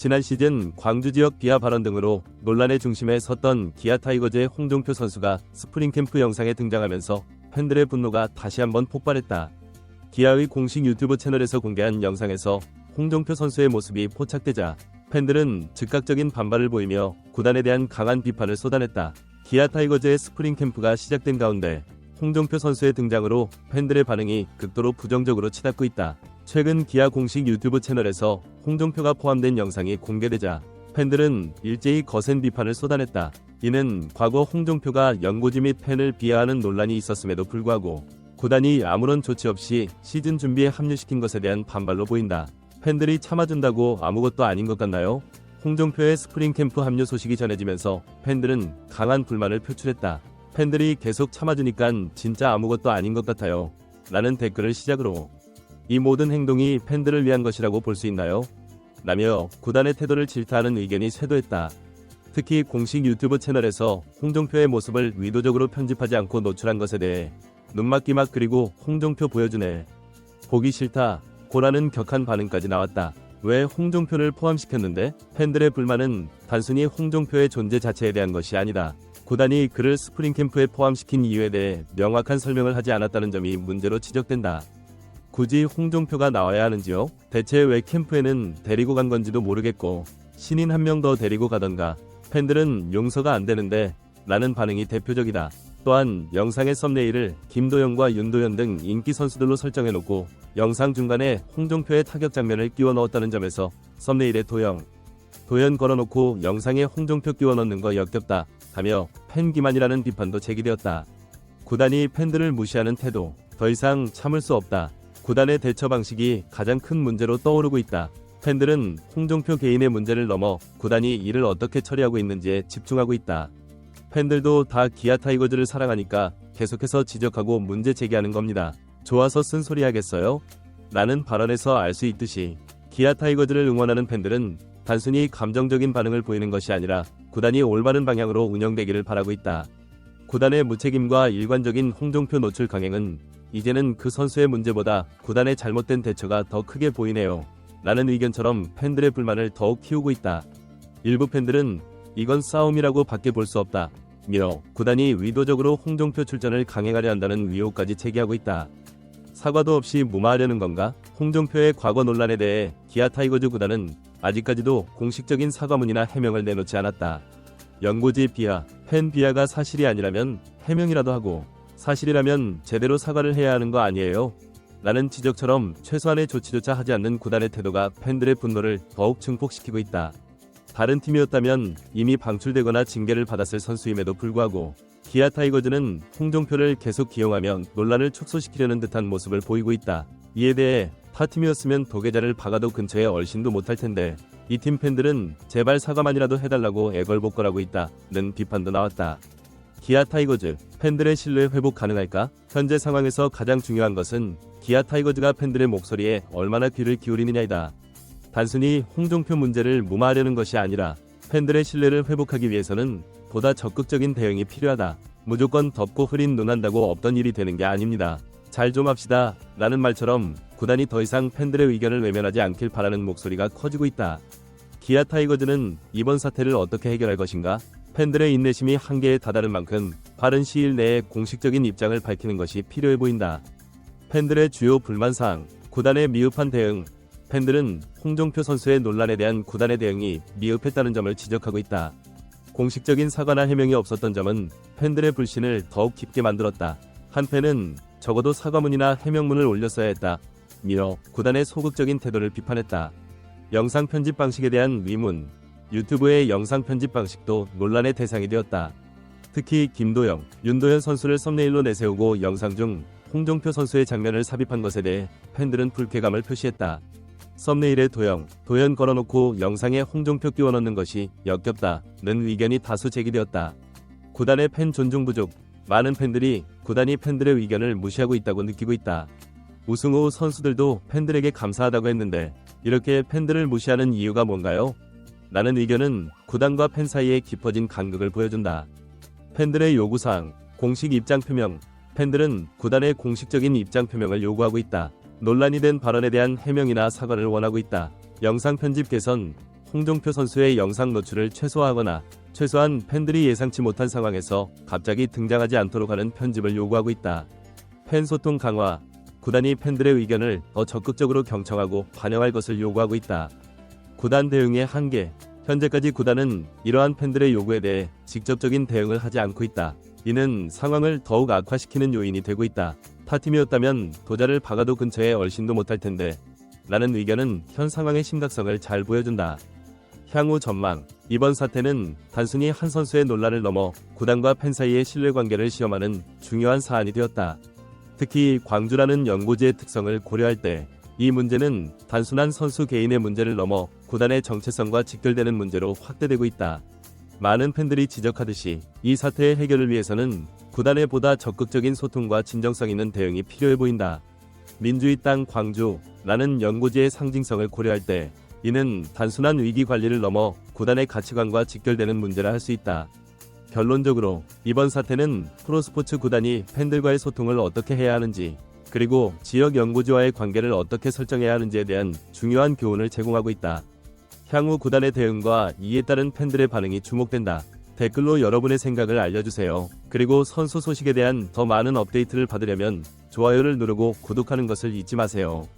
지난 시즌 광주 지역 비하 발언 등으로 논란의 중심에 섰던 기아 타이거즈의 홍종표 선수가 스프링 캠프 영상에 등장하면서 팬들의 분노가 다시 한번 폭발했다. 기아의 공식 유튜브 채널에서 공개한 영상에서 홍종표 선수의 모습이 포착되자 팬들은 즉각적인 반발을 보이며 구단에 대한 강한 비판을 쏟아냈다. 기아 타이거즈의 스프링 캠프가 시작된 가운데 홍종표 선수의 등장으로 팬들의 반응이 극도로 부정적으로 치닫고 있다. 최근 기아 공식 유튜브 채널에서 홍종표가 포함된 영상이 공개되자 팬들은 일제히 거센 비판을 쏟아냈다. 이는 과거 홍종표가 연고지 및 팬을 비하하는 논란이 있었음에도 불구하고 구단이 아무런 조치 없이 시즌 준비에 합류시킨 것에 대한 반발로 보인다. 팬들이 참아준다고 아무것도 아닌 것 같나요? 홍종표의 스프링 캠프 합류 소식이 전해지면서 팬들은 강한 불만을 표출했다. 팬들이 계속 참아주니깐 진짜 아무것도 아닌 것 같아요. 라는 댓글을 시작으로 이 모든 행동이 팬들을 위한 것이라고 볼 수 있나요? 라며 구단의 태도를 질타하는 의견이 쇄도했다. 특히 공식 유튜브 채널에서 홍종표의 모습을 의도적으로 편집하지 않고 노출한 것에 대해 눈맞기 막 그리고 홍종표 보여주네. 보기 싫다. 고라는 격한 반응까지 나왔다. 왜 홍종표를 포함시켰는데? 팬들의 불만은 단순히 홍종표의 존재 자체에 대한 것이 아니다. 구단이 그를 스프링 캠프에 포함시킨 이유에 대해 명확한 설명을 하지 않았다는 점이 문제로 지적된다. 굳이 홍종표가 나와야 하는지요? 대체 왜 캠프에는 데리고 간 건지도 모르겠고 신인 한 명 더 데리고 가던가 팬들은 용서가 안 되는데 라는 반응이 대표적이다. 또한 영상의 썸네일을 김도영과 윤도현 등 인기 선수들로 설정해놓고 영상 중간에 홍종표의 타격 장면을 끼워 넣었다는 점에서 썸네일에 도영, 도현 걸어놓고 영상에 홍종표 끼워 넣는 거 역겹다 하며 팬 기만이라는 비판도 제기되었다. 구단이 팬들을 무시하는 태도 더 이상 참을 수 없다. 구단의 대처 방식이 가장 큰 문제로 떠오르고 있다. 팬들은 홍종표 개인의 문제를 넘어 구단이 이를 어떻게 처리하고 있는지에 집중하고 있다. 팬들도 다 기아 타이거즈를 사랑하니까 계속해서 지적하고 문제 제기하는 겁니다. 좋아서 쓴소리 하겠어요? 라는 발언에서 알 수 있듯이 기아 타이거즈를 응원하는 팬들은 단순히 감정적인 반응을 보이는 것이 아니라 구단이 올바른 방향으로 운영되기를 바라고 있다. 구단의 무책임과 일관적인 홍종표 노출 강행은 이제는 그 선수의 문제보다 구단의 잘못된 대처가 더 크게 보이네요. 라는 의견처럼 팬들의 불만을 더욱 키우고 있다. 일부 팬들은 이건 싸움이라고 밖에 볼 수 없다. 며 구단이 의도적으로 홍종표 출전을 강행하려 한다는 의혹까지 제기하고 있다. 사과도 없이 무마하려는 건가? 홍종표의 과거 논란에 대해 기아 타이거즈 구단은 아직까지도 공식적인 사과문이나 해명을 내놓지 않았다. 연고지 비하, 팬 비하가 사실이 아니라면 해명이라도 하고 사실이라면 제대로 사과를 해야 하는 거 아니에요? 라는 지적처럼 최소한의 조치조차 하지 않는 구단의 태도가 팬들의 분노를 더욱 증폭시키고 있다. 다른 팀이었다면 이미 방출되거나 징계를 받았을 선수임에도 불구하고 기아 타이거즈는 홍종표를 계속 기용하며 논란을 축소시키려는 듯한 모습을 보이고 있다. 이에 대해 타 팀이었으면 도계자를 박아도 근처에 얼씬도 못할 텐데 이 팀 팬들은 제발 사과만이라도 해달라고 애걸복걸하고 있다는 비판도 나왔다. 기아 타이거즈 팬들의 신뢰 회복 가능할까? 현재 상황에서 가장 중요한 것은 기아 타이거즈가 팬들의 목소리에 얼마나 귀를 기울이느냐이다. 단순히 홍종표 문제를 무마하려는 것이 아니라 팬들의 신뢰를 회복하기 위해서는 보다 적극적인 대응이 필요하다. 무조건 덮고 흐린 눈 한다고 없던 일이 되는 게 아닙니다. 잘 좀 합시다. 라는 말처럼 구단이 더 이상 팬들의 의견을 외면하지 않길 바라는 목소리가 커지고 있다. 기아 타이거즈는 이번 사태를 어떻게 해결할 것인가? 팬들의 인내심이 한계에 다다른 만큼 빠른 시일 내에 공식적인 입장을 밝히는 것이 필요해 보인다. 팬들의 주요 불만사항, 구단의 미흡한 대응, 팬들은 홍종표 선수의 논란에 대한 구단의 대응이 미흡했다는 점을 지적하고 있다. 공식적인 사과나 해명이 없었던 점은 팬들의 불신을 더욱 깊게 만들었다. 한 팬은 적어도 사과문이나 해명문을 올렸어야 했다. 미러 구단의 소극적인 태도를 비판했다. 영상 편집 방식에 대한 위문, 유튜브의 영상 편집 방식도 논란의 대상이 되었다. 특히 김도영, 윤도현 선수를 썸네일로 내세우고 영상 중 홍종표 선수의 장면을 삽입한 것에 대해 팬들은 불쾌감을 표시했다. 썸네일에 도영, 도현 걸어놓고 영상에 홍종표 끼워 넣는 것이 역겹다는 의견이 다수 제기되었다. 구단의 팬 존중 부족, 많은 팬들이 구단이 팬들의 의견을 무시하고 있다고 느끼고 있다. 우승 후 선수들도 팬들에게 감사하다고 했는데 이렇게 팬들을 무시하는 이유가 뭔가요? 라는 의견은 구단과 팬 사이에 깊어진 간극을 보여준다. 팬들의 요구사항, 공식 입장 표명, 팬들은 구단의 공식적인 입장 표명을 요구하고 있다. 논란이 된 발언에 대한 해명이나 사과를 원하고 있다. 영상 편집 개선, 홍종표 선수의 영상 노출을 최소화하거나 최소한 팬들이 예상치 못한 상황에서 갑자기 등장하지 않도록 하는 편집을 요구하고 있다. 팬 소통 강화, 구단이 팬들의 의견을 더 적극적으로 경청하고 반영할 것을 요구하고 있다. 구단 대응의 한계, 현재까지 구단은 이러한 팬들의 요구에 대해 직접적인 대응을 하지 않고 있다. 이는 상황을 더욱 악화시키는 요인이 되고 있다. 타 팀이었다면 도자를 박아도 근처에 얼씬도 못할 텐데 라는 의견은 현 상황의 심각성을 잘 보여준다. 향후 전망 이번 사태는 단순히 한 선수의 논란을 넘어 구단과 팬 사이의 신뢰 관계를 시험하는 중요한 사안이 되었다. 특히 광주라는 연고지의 특성을 고려할 때 이 문제는 단순한 선수 개인의 문제를 넘어 구단의 정체성과 직결되는 문제로 확대되고 있다. 많은 팬들이 지적하듯이 이 사태의 해결을 위해서는 구단의 보다 적극적인 소통과 진정성 있는 대응이 필요해 보인다. 민주의 땅 광주라는 연고지의 상징성을 고려할 때 이는 단순한 위기 관리를 넘어 구단의 가치관과 직결되는 문제라 할 수 있다. 결론적으로 이번 사태는 프로스포츠 구단이 팬들과의 소통을 어떻게 해야 하는지 그리고 지역 연구지와의 관계를 어떻게 설정해야 하는지에 대한 중요한 교훈을 제공하고 있다. 향후 구단의 대응과 이에 따른 팬들의 반응이 주목된다. 댓글로 여러분의 생각을 알려주세요. 그리고 선수 소식에 대한 더 많은 업데이트를 받으려면 좋아요를 누르고 구독하는 것을 잊지 마세요.